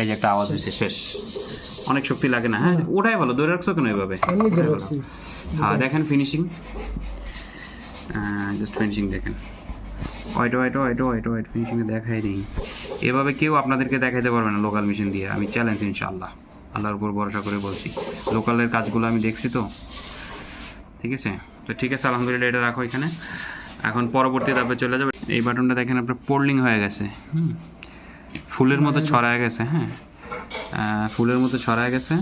এই যে একটা আওয়াজ হচ্ছে শেষ। অনেক শক্তি লাগে না হ্যাঁ? ওটাই ভালো ধরে রাখছো কেন এভাবে? হ্যাঁ দেখেন ফিনিশিং জাস্ট ফিনিশিং দেখেন। White white white white white finishing দেখাই নেই। এভাবে কেউ আপনাদেরকে দেখাইতে পারবে না লোকাল মেশিন দিয়ে। আমি চ্যালেঞ্জ ইনশাল্লাহ আল্লাহর উপর ভরসা করে বলছি। লোকালের কাজগুলো আমি দেখছি তো। ঠিক আছে? তো ঠিক আছে আলহামদুলিল্লাহ এটা রাখো এখানে। এখন পরবর্তী ধাপে চলে যাবে। এই বাটনটা দেখেন আপনার পোল্ডিং হয়ে গেছে। হুম। ফুলের মতো ছড়ায় গেছে হ্যাঁ? ফুলের মতো ছড়ায় গেছে।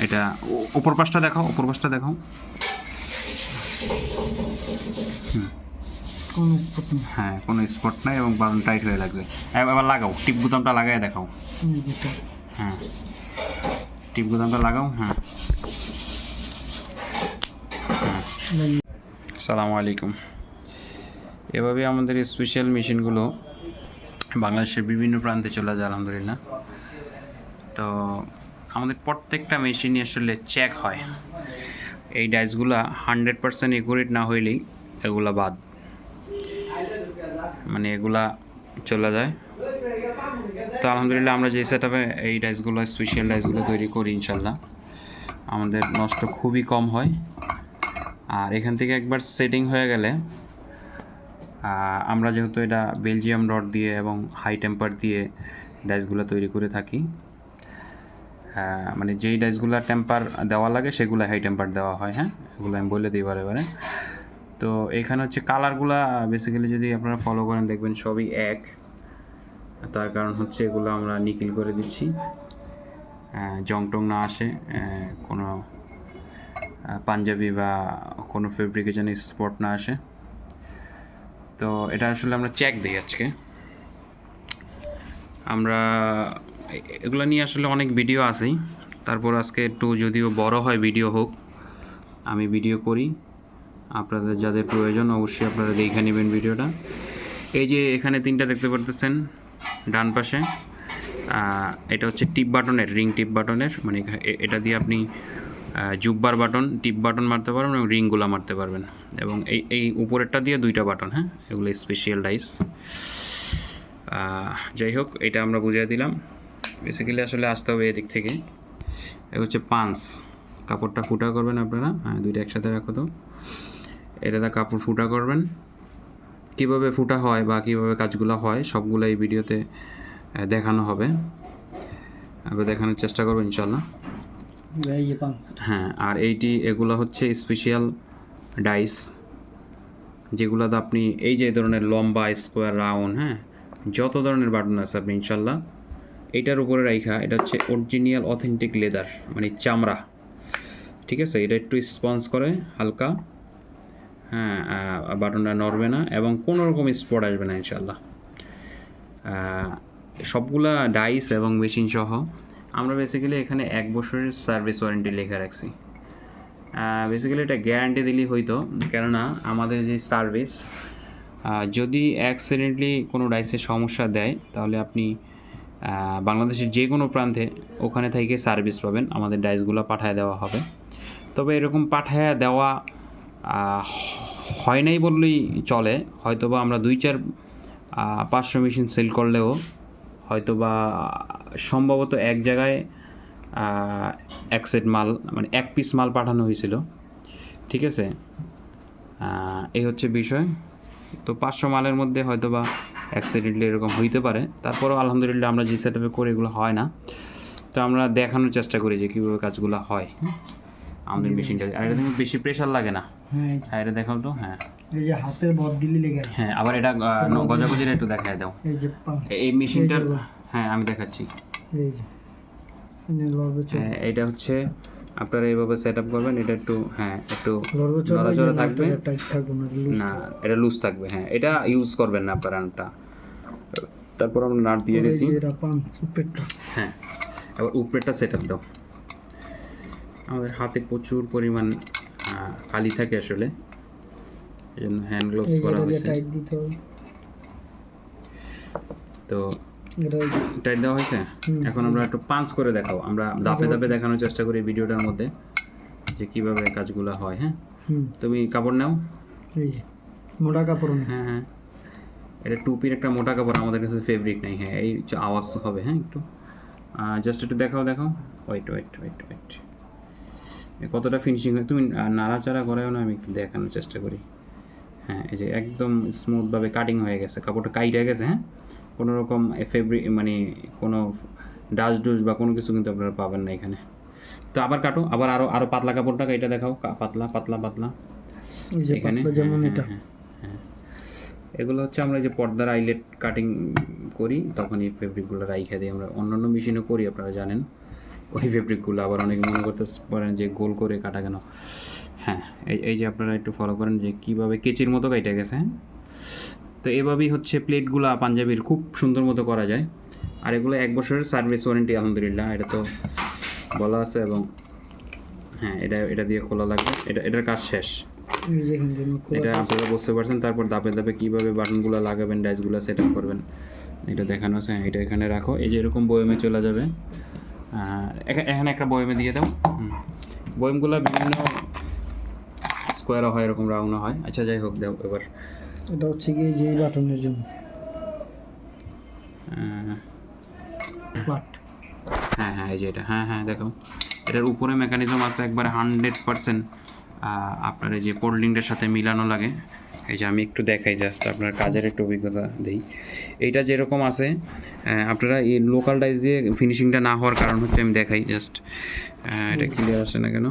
এটা ও- উপর পাশটা দেখাও উপর পাশটা দেখাও। কোন স্পট না হ্যাঁ কোনো স্পট নাই এবং বাটন টাইট হয়ে লাগবে। এবার লাগাও টিপ বুতামটা লাগাই দেখাও। হ্যাঁ। টিপ বুতামটা লাগাও হ্যাঁ। সালামু আলাইকুম। এভাবে আমাদের স্পেশাল মেশিনগুলো বাংলাদেশের বিভিন্ন প্রান্তে চলে যায়, আলহামদুলিল্লাহ। তো আমাদের প্রত্যেকটা মেশিনই আসলে চেক হয়। এই ডাইসগুলা হান্ড্রেড পার্সেন্ট একুরেট না হইলেই এগুলা বাদ। মানে এগুলা চলে যায়। তো আলহামদুলিল্লাহ আমরা যে সেট এই ডাইসগুলো স্পেশাল ডাইসগুলো তৈরি করি ইনশাল্লাহ আমাদের নষ্ট খুবই কম হয়। আর এখান থেকে একবার সেটিং হয়ে গেলে আমরা যেহেতু এটা বেলজিয়াম রড দিয়ে এবং হাই টেম্পার দিয়ে ডাইসগুলো তৈরি করে থাকি মানে যেই ডাইসগুলো টেম্পার দেওয়া লাগে সেগুলো হাই টেম্পার দেওয়া হয় হ্যাঁ? এগুলো আমি বলে দিই বারে বারে। তো এখানে হচ্ছে কালারগুলা বেসিক্যালি যদি আপনারা ফলো করেন দেখবেন সবই এক। তার কারণ হচ্ছে এগুলো আমরা নিকিল করে দিচ্ছি। জং টং না আসে কোনো পাঞ্জাবি বা কোনো ফেব্রিকেশনের স্পট না আসে। তো এটা আসলে আমরা চেক দিই আজকে। আমরা এগুলো নিয়ে আসলে অনেক ভিডিও আছেই তারপর আজকে একটু যদিও বড় হয় ভিডিও হোক, আমি ভিডিও করি। আপনাদের যাদের প্রয়োজন অবশ্যই আপনারা দেখে নেবেন ভিডিওটা এই যে এখানে তিনটা দেখতে পারতেছেন, ডান পাশে। এটা হচ্ছে টিপ বাটনের রিং টিপ বাটনের মানে এটা দিয়ে আপনি জুব্বার বাটন, টিপ বাটন মারতে পারবেন এবং রিংগুলো মারতে পারবেন। এবং এই এই উপরেরটা দিয়ে দুইটা বাটন হ্যাঁ? এগুলো স্পেশাল ডাইস যাই হোক, এটা আমরা বুঝিয়ে দিলাম। বেসিক্যালি আসলে আসতে হবে এদিক থেকে। এ হচ্ছে পাঁচ কাপড়টা ফুটা করবেন আপনারা। হ্যাঁ দুইটা একসাথে রাখো তো। এটাতে কাপড় ফুটা করবেন। কীভাবে ফুটা হয় বা কীভাবে কাজগুলো হয় সবগুলো এই ভিডিওতে দেখানো হবে। আবার দেখানোর চেষ্টা করব ইনশাল্লাহ হ্যাঁ আর এইটি, এগুলো হচ্ছে স্পেশাল ডাইস যেগুলোতে আপনি এই যে ধরনের লম্বা স্কোয়ার রাউন্ড হ্যাঁ যত ধরনের বাটন আছে আপনি ইনশাল্লাহ এইটার উপরে রাইখা, এটা হচ্ছে অরিজিনাল অথেন্টিক লেদার মানে চামড়া, ঠিক আছে? এটা একটু স্পঞ্জ করে, হালকা হ্যাঁ বাটনটা নড়বে না এবং কোনো রকম স্পট আসবে না ইনশাল্লাহ। সবগুলা ডাইস এবং মেশিন সহ আমরা বেসিক্যালি এখানে এক বছরের সার্ভিস ওয়ারেন্টি লেখা রাখছি। বেসিক্যালি এটা গ্যারান্টি দিলেই হইতো, কেননা আমাদের যে সার্ভিস যদি অ্যাক্সিডেন্টলি কোনো ডাইসের সমস্যা দেয়, তাহলে আপনি বাংলাদেশের যে কোনো প্রান্তে ওখানে থেকে সার্ভিস পাবেন, আমাদের ডাইসগুলো পাঠায় দেওয়া হবে। তবে এরকম পাঠায় দেওয়া হয় নাই বললেই চলে, হয়তোবা আমরা দুই চার পাঁচশো মেশিন সেল করলেও হয়তোবা সম্ভবত এক জায়গায় এক সেট মাল মানে এক পিস মাল পাঠানো হয়েছিল। ঠিক আছে? এই হচ্ছে বিষয়। তো পাঁচশো মালের মধ্যে হয়তো বা অ্যাক্সিডেন্টলি এরকম হইতে পারে। তারপরেও আলহামদুলিল্লাহ আমরা যে সেট করি এগুলো হয় না। তো আমরা দেখানোর চেষ্টা করি যে কীভাবে কাজগুলো হয়। আমাদের মেশিনটা আর এটা বেশি প্রেশার লাগে না। হ্যাঁ হ্যাঁ এটা দেখাও তো হ্যাঁ। এই যে হাতের বদ দিলি লেগে হ্যাঁ আবার এটা গজাগজিটা একটু দেখায় দাও। এই যে এই মেশিনটার হ্যাঁ আমি দেখাচ্ছি। এই যে হ্যাঁ, এটা হচ্ছে আপনারা এইভাবে সেট আপ করবেন এটা একটু হ্যাঁ একটু নড়াচড়া থাকবে। না এটা লুজ থাকবে। হ্যাঁ এটা ইউজ করবেন না আপনারা নাটটা তারপর আমরা নাট দিয়ে দিয়েছি হ্যাঁ এবার উপরেরটা সেট আপ দাও। আমাদের হাতে প্রচুর পরিমাণ কালি থাকে আসলে। এই জন্য হ্যান্ড গ্লোভস এটা হয়েছে। টাইট দিতে হবে। তো টাইট দেওয়া হয়েছে? এখন আমরা একটু পাঞ্চ করে দেখাও আমরা ধাপে ধাপে দেখানোর চেষ্টা করি ভিডিওটার মধ্যে যে কীভাবে কাজগুলো হয় হ্যাঁ? তুমি কাপড় নাও। এই যে মোটা কাপড় হ্যাঁ হ্যাঁ। এটা টুপির একটা মোটা কাপড় আমাদের কাছে ফেব্রিক নাই। হ্যাঁ এই আওয়াজ হবে হ্যাঁ একটু। জাস্ট একটু দেখাও দেখাও। ওয়েট ওয়েট ওয়েট ওয়েট কতটা ফিনিশিং হয় তুমি নাড়াচাড়া করেও না আমি একটু দেখানোর চেষ্টা করি। হ্যাঁ এই যে একদম স্মুথভাবে কাটিং হয়ে গেছে কাপড়টা কাইটে গেছে হ্যাঁ? কোনো রকম ফেব্রিক মানে কোনো ডাস্ট ডুস বা কোনো কিছু কিন্তু আপনারা পাবেন না এখানে। তো আবার কাটো আবার আরও আরও পাতলা কাপড়টা এটা দেখাও পাতলা পাতলা পাতলা। এখানে যেমন হ্যাঁ, এটা। হ্যাঁ, হ্যাঁ। এগুলো হচ্ছে আমরা যে পর্দার আইলেট কাটিং করি তখন এই ফেব্রিকগুলো রাইখা দিই আমরা অন্য অন্য মেশিনও করি আপনারা জানেন। ওই ফেব্রিকগুলো আবার অনেক মনে করতে পারেন যে গোল করে কাটা কেন? হ্যাঁ এই এই যে আপনারা একটু ফলো করেন যে কীভাবে কেচির মতো কাইটা গেছে হ্যাঁ? তো এভাবেই হচ্ছে প্লেটগুলো পাঞ্জাবির খুব সুন্দর মতো করা যায়। আর এগুলো এক বছরের সার্ভিস ওয়ারেন্টি আলহামদুলিল্লাহ। এটা তো বলা আছে এবং হ্যাঁ এটা এটা দিয়ে খোলা লাগবে। এটা এটার কাজ শেষ। এটা আপনারা বুঝতে পারছেন। তারপর ধাপে ধাপে কীভাবে বাটনগুলো লাগাবেন ডাইসগুলো সেট আপ করবেন এটা দেখানো আছে। হ্যাঁ, এটা এখানে রাখো। এই যে এরকম বয়মে চলে যাবে। এখানে একটা বয়মে দিয়ে দাও। বয়মগুলো বিভিন্ন স্কোয়ারও হয় এরকম রাউন্ডও হয়। আচ্ছা যাই হোক দাও এবার। এটা হচ্ছে কি যে বাটনের জন্য। বাট হ্যাঁ হ্যাঁ এই যে এটা। হ্যাঁ হ্যাঁ দেখো। এটার উপরে মেকানিজম আছে একবারে হান্ড্রেড পারসেন্ট আপনার এই যে পোল্ডিংটার সাথে মিলানো লাগে। এই যে আমি একটু দেখাই জাস্ট আপনার কাজের একটু অভিজ্ঞতা দিই। এইটা যেরকম আছে আপনারা এই লোকাল ডাইস দিয়ে ফিনিশিংটা না হওয়ার কারণ হচ্ছে আমি দেখাই জাস্ট এটা ক্লিয়ার আসে না কেন?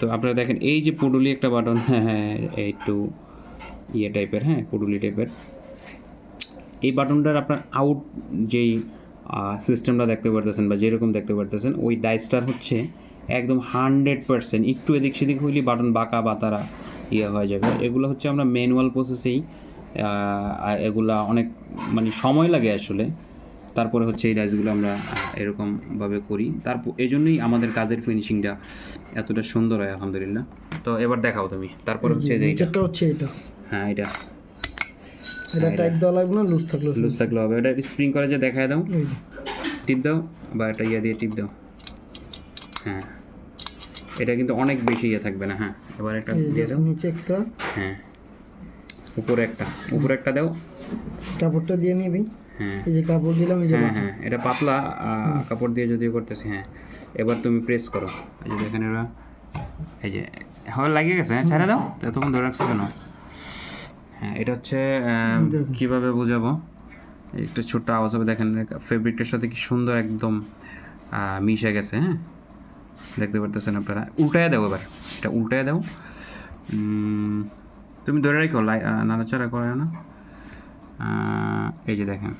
তো আপনারা দেখেন, এই যে পুডুলি একটা বাটন হ্যাঁ হ্যাঁ একটু ইয়ে টাইপের হ্যাঁ পুডুলি টাইপের। এই বাটনটার আপনার আউট যেই সিস্টেমটা দেখতে পারতেছেন বা যেরকম দেখতে পারতেছেন, ওই ডাইসটার হচ্ছে একদম হান্ড্রেড পার্সেন্ট একটু এদিক সেদিক হইলে বাটন বাঁকা বা তারা ইয়ে হয়ে যাবে। এগুলো হচ্ছে আমরা ম্যানুয়াল প্রসেসেই এগুলা অনেক মানে সময় লাগে আসলে। তারপরে হচ্ছে এই ডাইসগুলো আমরা এরকমভাবে করি। তারপর এই জন্যই আমাদের কাজের ফিনিশিংটা এতটা সুন্দর হয় আলহামদুলিল্লাহ। তো এবার দেখাও তুমি। তারপর হচ্ছে যে নিচেরটা হচ্ছে এটা। হ্যাঁ এটা। এটা টাইট দেওয়া লাগবে না লুজ থাকলে লুজ থাকলে হবে। এটা স্প্রিং করে যে দেখায় দাও। টিপ দাও বা এটা ইয়ে দিয়ে টিপ দাও। হ্যাঁ। এটা কিন্তু অনেক বেশি ইয়ে থাকবে না হ্যাঁ। এবার একটা দিয়ে দাও। নিচে একটা। হ্যাঁ। উপরে একটা। উপরে একটা দাও। কাপড়টা দিয়ে নিবি। হ্যাঁ এই যে কাপড় দিলাম এই যে হ্যাঁ হ্যাঁ এটা পাতলা কাপড় দিয়ে যদিও করতেছি হ্যাঁ। এবার তুমি প্রেস করো। এই যে দেখেন এরা এই যে হয় লাগিয়ে গেছে হ্যাঁ ছেড়ে দাও। এতক্ষণ ধরে রাখছো কেন? হ্যাঁ এটা হচ্ছে কীভাবে বোঝাবো? একটু ছোট্ট আওয়াজ হবে দেখেন ফেব্রিকটার সাথে কি সুন্দর একদম মিশে গেছে হ্যাঁ। দেখতে পারতেছেন আপনারা? উল্টায় দাও এবার এটা উল্টায় দাও। উম, তুমি ধরে রাখো লাই নাড়াচাড়া করে না। এই যে দেখেন,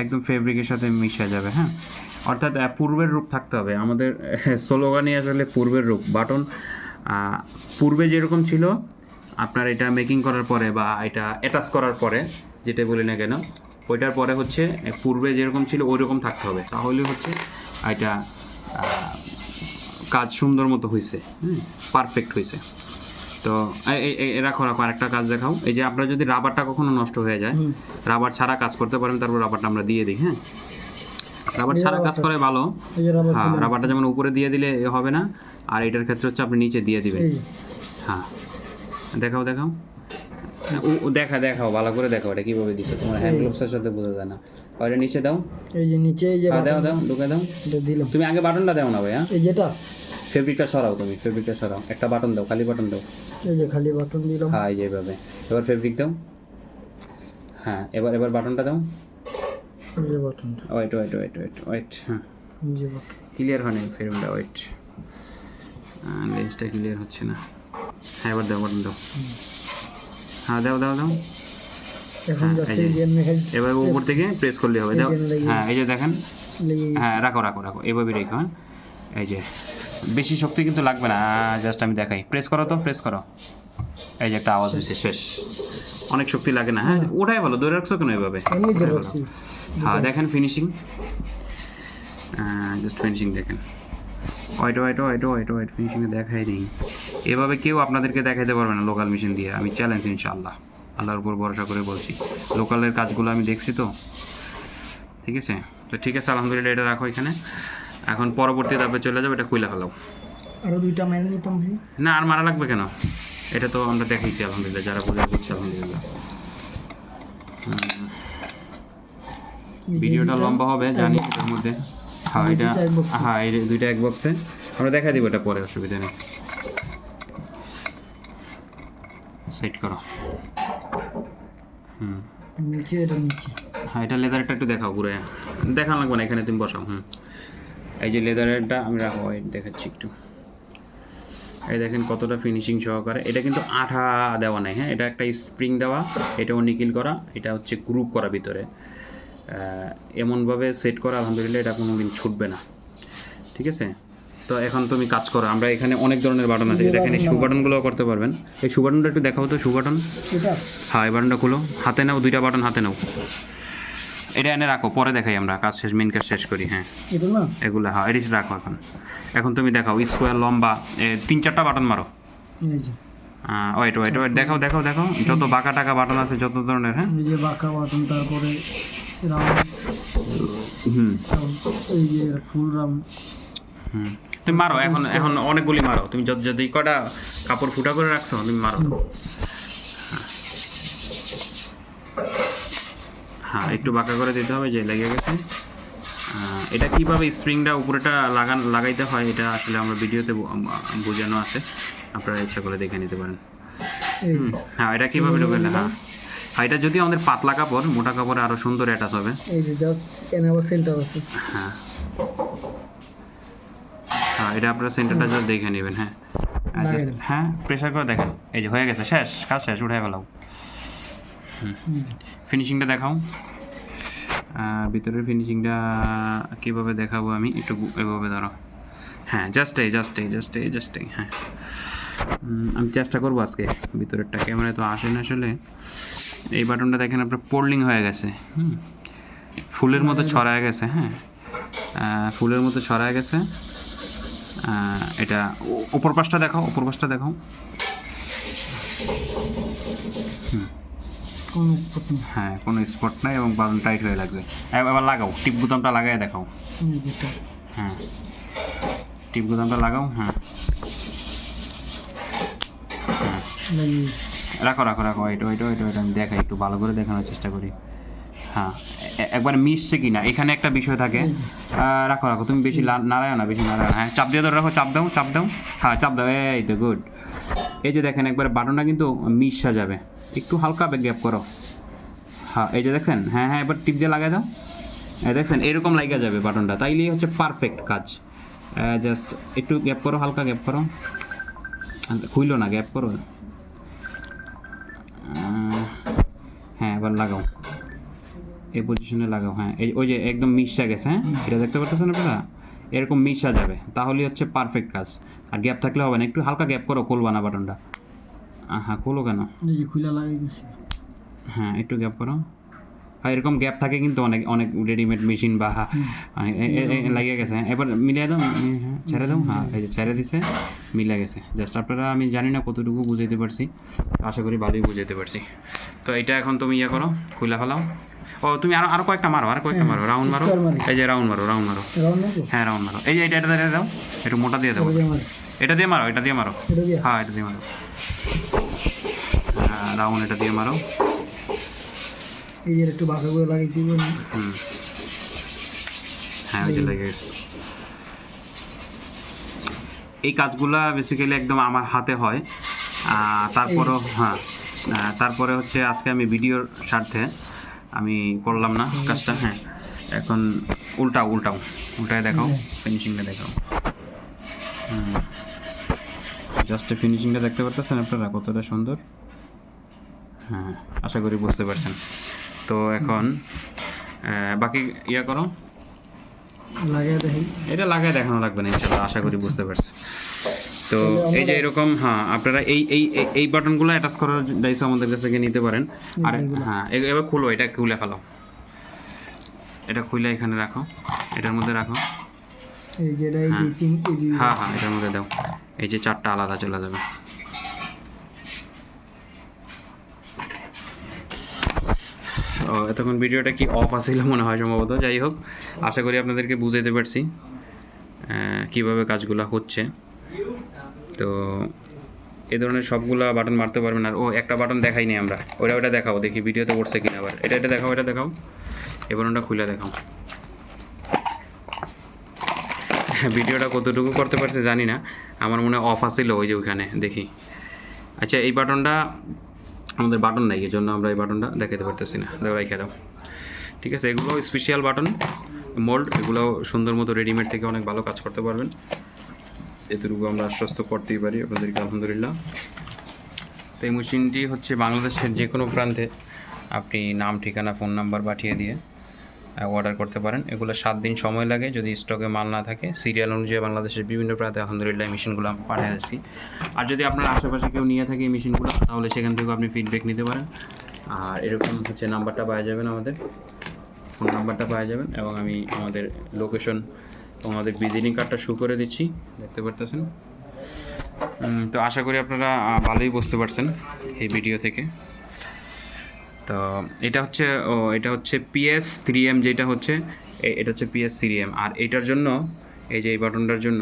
একদম ফেব্রিকের সাথে মিশে যাবে হ্যাঁ? অর্থাৎ পূর্বের রূপ থাকতে হবে। আমাদের স্লোগানই আসলে পূর্বের রূপ বাটন পূর্বে যেরকম ছিল, আপনার এটা মেকিং করার পরে বা এটা অ্যাটাচ করার পরে যেটা বলি না কেন, ওইটার পরে হচ্ছে পূর্বে যেরকম ছিল ওই রকম থাকতে হবে। তাহলে হচ্ছে, এটা কাজ সুন্দর মতো হয়েছে হুম? পারফেক্ট হয়েছে তো রাখো রাখো আরেকটা কাজ দেখাও। এই যে আপনার যদি রাবারটা কখনো নষ্ট হয়ে যায় রাবার ছাড়া কাজ করতে পারেন তারপর রাবারটা আমরা দিয়ে দিই হ্যাঁ? রাবার ছাড়া কাজ করে ভালো। হ্যাঁ রাবারটা যেমন উপরে দিয়ে দিলে এ হবে না আর এটার ক্ষেত্রে হচ্ছে আপনি নিচে দিয়ে দিবেন। হ্যাঁ। দেখাও দেখাও। ও- দেখা দেখাও ভালো করে দেখাও এটা কীভাবে দিছো। তোমার হ্যান্ড গ্লোভসের সাথে বোঝা যায় না। ওইটা নিচে দাও। এই যে নিচে এই যে হ্যাঁ, দাও দাও ঢুকে দাও। দিলাম। তুমি আগে বাটনটা দাও না ভাই হ্যাঁ এই যেটা? ফেব্রিকটা সরাও তুমি ফেব্রিকটা সরাও। একটা বাটন দাও খালি বাটন দাও। এই যে খালি বাটন দিলাম। হ্যাঁ এই যে এভাবে। এবার ফেব্রিক দাও। হ্যাঁ এবার এবার বাটনটা দাও। এই যে বাটনটা wait wait wait wait wait হ্যাঁ। এই যে বাটন ক্লিয়ার হয়নি ফিল্মটা ওয়েট লেন্সটা ক্লিয়ার হচ্ছে না। হ্যাঁ এবার দাও বাটন দাও। হ্যাঁ দাও দাও দাও। এখন হ্যাঁ, এবার উপর থেকে প্রেস করলে হবে দাও। হ্যাঁ এই যে দেখেন। হ্যাঁ রাখো রাখো রাখো। এভাবে রেখো হ্যাঁ। এই যে। বেশি শক্তি কিন্তু লাগবে না। জাস্ট আমি দেখাই। প্রেস করো তো প্রেস করো। এই যে একটা আওয়াজ হয়েছে শেষ। অনেক শক্তি লাগে না হ্যাঁ? ওটাই ভালো ধরে রাখছো কেন এভাবে? হ্যাঁ দেখেন ফিনিশিং জাস্ট ফিনিশিং দেখেন। White white white white white ফিনিশিংয়ে দেখাই নেই। এভাবে কেউ আপনাদেরকে দেখাইতে পারবে না লোকাল মেশিন দিয়ে। আমি চ্যালেঞ্জ ইনশাআল্লাহ। আল্লাহর উপর ভরসা করে বলছি। লোকালের কাজগুলো আমি দেখছি তো। ঠিক আছে? তো ঠিক আছে আলহামদুলিল্লাহ এটা রাখো এখানে। এখন পরবর্তী ধাপে চলে যাবে এটা কুইলা ফেলাও। আরও দুইটা মেরে নিতাম ভাই। না আর মারা লাগবে কেন? এটা তো আমরা দেখাইছি আলহামদুলিল্লাহ যারা বোঝা করছে আলহামদুলিল্লাহ। ভিডিওটা লম্বা হবে জানি এটার মধ্যে। হ্যাঁ এটা দুইটা এক হ্যাঁ এই দুইটা এক বক্সে আমরা দেখা দিব এটা পরে অসুবিধা নেই। সেট করো। হুম। নিচে এটা নিচে। হ্যাঁ এটা লেদারটা একটু দেখাও ঘুরে দেখান লাগবে না এখানে তুমি বসাও হুম। এই যে লেদারেরটা আমি রাখো এই দেখাচ্ছি একটু। এই দেখেন কতটা ফিনিশিং সহকারে। এটা কিন্তু আঠা দেওয়া নাই হ্যাঁ? এটা একটা স্প্রিং দেওয়া এটাও নিকিল করা এটা হচ্ছে গ্রুপ করা ভিতরে। এমনভাবে সেট করা আলহামদুলিল্লাহ এটা কোনো দিন ছুটবে না। ঠিক আছে? তো এখন তুমি কাজ করো আমরা এখানে অনেক ধরনের বাটন আছে। দেখেন এই শু বাটনগুলোও করতে পারবেন। এই শু বাটনটা একটু দেখাও তো শু বাটন এটা। হ্যাঁ এই বাটনটা খুলো। হাতে নাও দুইটা বাটন হাতে নাও। এটা এনে রাখো পরে দেখাই আমরা কাজ শেষ মেন কাজ শেষ করি হ্যাঁ। এগুলো? হ্যাঁ এডিস রাখো এখন। এখন তুমি দেখাও স্কোয়ার লম্বা তিন চারটা বাটন মারো। ওয়েট ওয়েট ওয়েট দেখাও দেখাও দেখাও যত বাঁকা টাকা বাটন আছে যত ধরনের হ্যাঁ। এই যে বাঁকা বাটন তারপরে হুম। এই যে ফুল হুম। তুমি মারো এখন এখন অনেকগুলি মারো। তুমি যত যদি কটা কাপড় ফুটা করে রাখছো তুমি মারো। হ্যাঁ একটু বাঁকা করে দিতে হবে যে লেগে গেছে। এটা কীভাবে স্প্রিংটা উপরেটা লাগান লাগাইতে হয় এটা আসলে আমরা ভিডিওতে বোঝানো আছে। আপনারা ইচ্ছা করে দেখে নিতে পারেন। হ্যাঁ এটা কীভাবে ঢোকে হ্যাঁ। আর এটা যদি আমাদের পাতলা কাপড় মোটা কাপড়ে আরও সুন্দর অ্যাটাচ হবে। এই যে জাস্ট এনে সেন্টার আছে। হ্যাঁ। হ্যাঁ এটা আপনারা সেন্টারটা জাস্ট দেখে নেবেন হ্যাঁ। দেন। হ্যাঁ প্রেশার করে দেখেন। এই যে হয়ে গেছে শেষ কাজ শেষ উঠে হুম। ফিনিশিংটা দেখাও। ভিতরের ফিনিশিংটা কীভাবে দেখাবো আমি? একটু এভাবে ধরো। হ্যাঁ জাস্ট এই জাস্ট এই জাস্ট এই জাস্ট এই হ্যাঁ। আমি চেষ্টা করব আজকে ভিতরেরটা। ক্যামেরায় তো আসে না আসলে। এই বাটনটা দেখেন আপনার পোল্ডিং হয়ে গেছে। হুম। ফুলের মতো ছড়ায় গেছে হ্যাঁ। ফুলের মতো ছড়ায় গেছে। এটা ওপর পাশটা দেখাও ওপর পাশটা দেখাও। কোন স্পট নেই। হ্যাঁ কোনো স্পট নাই এবং বাটন টাইট হয়ে লাগবে। এবার লাগাও টিপ বোতামটা লাগাই দেখাও। হ্যাঁ। টিপ বোতামটা লাগাও হ্যাঁ। রাখো রাখো রাখো এটা ওইটা ওইটা ওইটা আমি দেখাই একটু ভালো করে দেখানোর চেষ্টা করি। হ্যাঁ একবার মিশছে কি না এখানে একটা বিষয় থাকে। রাখো রাখো তুমি বেশি লা- নাড়ায়ও না বেশি নাড়ায় হ্যাঁ চাপ দিয়ে ধরে রাখো চাপ দাও চাপ দাও। হ্যাঁ চাপ দাও এই তো গুড এই যে দেখেন, একবার বাটনটা কিন্তু মিশা যাবে। একটু হালকা গ্যাপ করো। হ্যাঁ এই যে দেখছেন হ্যাঁ হ্যাঁ এবার টিপ দিয়ে লাগাই দাও। দেখছেন এরকম লাগা যাবে বাটনটা। তাইলেই হচ্ছে পারফেক্ট কাজ। জাস্ট একটু গ্যাপ করো, হালকা গ্যাপ করো। খুইলো না গ্যাপ করো। হ্যাঁ এবার লাগাও। এই পজিশনে লাগাও হ্যাঁ এই, ওই যে একদম মিশা গেছে হ্যাঁ? এটা দেখতে পাচ্ছেন আপনারা? এরকম মিশা যাবে। তাহলেই হচ্ছে পারফেক্ট কাজ। আর গ্যাপ থাকলে হবে না। একটু হালকা গ্যাপ করো খুলবা না বাটনটা হ্যাঁ খুলো কেন? এই খুলে লাগাই দিছি। হ্যাঁ একটু গ্যাপ করো। হ্যাঁ এরকম গ্যাপ থাকে কিন্তু অনেক অনেক রেডিমেড মেশিন বা লাগিয়ে গেছে। এবার মিলিয়ে দাও হ্যাঁ, হ্যাঁ, ছেড়ে দাও। হ্যাঁ এই যে ছেড়ে দিছে। মিলে গেছে। জাস্ট আপনারা আমি জানি না কতটুকু বুঝাইতে পারছি। আশা করি ভালোই বুঝাইতে পারছি। তো এটা এখন তুমি ইয়ে করো খুলে ফেলাও। ও তুমি আরও আরও কয়েকটা মারো আর কয়েকটা মারো। রাউন্ড মারো। এই যে রাউন্ড মারো রাউন্ড মারো। হ্যাঁ রাউন্ড মারো। এই যে এটা এটা দিয়ে দাও। একটু মোটা দিয়ে দাও এটা দিয়ে মারো। এটা দিয়ে মারো হ্যাঁ এটা দিয়ে মারো। হ্যাঁ রাউন্ড এটা দিয়ে মারো। এই যে একটু বাঁকা করে লাগাই দিব। হুম। হ্যাঁ ওই যে লেগে গেছে এই কাজগুলা বেসিক্যালি একদম আমার হাতে হয়। তারপরও হ্যাঁ তারপরে হচ্ছে আজকে আমি ভিডিওর স্বার্থে আমি করলাম না কাজটা হ্যাঁ। এখন উল্টাও উল্টাও। উল্টায় দেখাও ফিনিশিংটা দেখাও। জাস্ট ফিনিশিংটা দেখতে পারতেছেন আপনারা কতটা সুন্দর? হ্যাঁ আশা করি বুঝতে পারছেন। তো এখন বাকি ইয়া করো। লাগাই দেখি। এটা লাগাই দেখানো লাগবে না ইনশাল্লাহ আশা করি বুঝতে পারছি তো এই যে এরকম হ্যাঁ আপনারা এই এই এই- বাটনগুলো অ্যাটাচ করার ডাইসও আমাদের কাছ থেকে নিতে পারেন। আর হ্যাঁ এবার খুলো এটা খুলে ফেলো। এটা খুলে এখানে রাখো এটার মধ্যে রাখো। এই যে এটা এই তিন এই হ্যাঁ হ্যাঁ এটার মধ্যে দাও। এই যে চারটা আলাদা চলে যাবে। ও এতক্ষণ ভিডিওটা কি অফ আসছিল মনে হয় সম্ভবত যাই হোক আশা করি আপনাদেরকে বুঝাইতে পারছি কীভাবে কাজগুলো হচ্ছে। তো এই ধরনের সবগুলা বাটন মারতে পারবেন আর ও একটা বাটন দেখাই নি আমরা। ওটা ওটা দেখাও, দেখি ভিডিওতে উঠছে কিনা আবার। এটা এটা দেখাও এটা দেখাও। এই বাটনটা খুলে দেখাও। ভিডিওটা কতটুকু করতে পারছে জানি না। আমার মনে অফ আছিল ওই যে ওইখানে, দেখি। আচ্ছা এই বাটনটা আমাদের বাটন নাই, এই জন্য আমরা এই বাটনটা দেখাতে পারতেছি না। দেখো রেখে দাও। ঠিক আছে, এগুলো স্পেশাল বাটন মোল্ড এগুলো সুন্দর মতো রেডিমেড থেকে অনেক ভালো কাজ করতে পারবেন। এতটুকু আমরা আশ্বস্ত করতেই পারি আপনাদেরকে, আলহামদুলিল্লাহ। তো এই মেশিনটি হচ্ছে বাংলাদেশের যে কোনো প্রান্তে আপনি নাম, ঠিকানা ফোন নাম্বার পাঠিয়ে দিয়ে অর্ডার করতে পারেন। এগুলো সাত দিন সময় লাগে, যদি স্টকে মাল না থাকে। সিরিয়াল অনুযায়ী বাংলাদেশের বিভিন্ন প্রান্তে আলহামদুলিল্লাহ মেশিনগুলো পাঠিয়ে দিচ্ছি। আর যদি আপনার আশেপাশে কেউ নিয়ে থাকে এই মেশিনগুলো তাহলে সেখান থেকেও আপনি ফিডব্যাক নিতে পারেন। আর এরকম হচ্ছে নাম্বারটা পাওয়া যাবেন আমাদের। ফোন নাম্বারটা পাওয়া যাবেন এবং আমি আমাদের লোকেশন এবং আমাদের ভিজিটিং কার্ডটা শু করে দিচ্ছি, দেখতে পারতেছেন? তো আশা করি আপনারা ভালোই বুঝতে পারছেন এই ভিডিও থেকে। তো এটা হচ্ছে, ও, এটা হচ্ছে পিএস থ্রি এম যেটা হচ্ছে এটা হচ্ছে পিএস থ্রি এম আর এটার জন্য, এই যে এই বাটনটার জন্য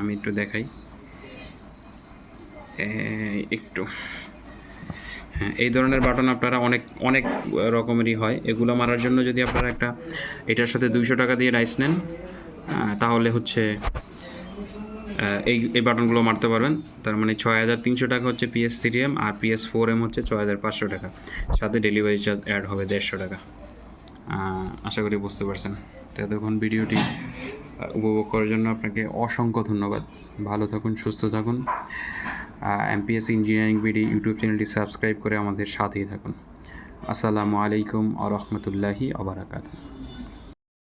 আমি একটু দেখাই। একটু। হ্যাঁ এই ধরনের বাটন আপনারা অনেক অনেক রকমেরই হয়। এগুলো মারার জন্য যদি আপনারা একটা, এটার সাথে দুইশো টাকা দিয়ে রাইস নেন তাহলে হচ্ছে এই এই বাটনগুলো মারতে পারবেন। তার মানে ছয় হাজার তিনশো টাকা হচ্ছে পিএস থ্রি এম আর পিএস ফোর এম হচ্ছে ছয় হাজার পাঁচশো টাকা। সাথে ডেলিভারি চার্জ অ্যাড হবে দেড়শো টাকা। আশা করি বুঝতে পারছেন। তো এতক্ষণ ভিডিওটি উপভোগ করার জন্য আপনাকে অসংখ্য ধন্যবাদ। ভালো থাকুন, সুস্থ থাকুন। এমপিএস ইঞ্জিনিয়ারিং বিডি ইউটিউব চ্যানেলটি সাবস্ক্রাইব করে আমাদের সাথেই থাকুন। আসসালামু আলাইকুম আ রহমতুল্লাহি আবরাকাত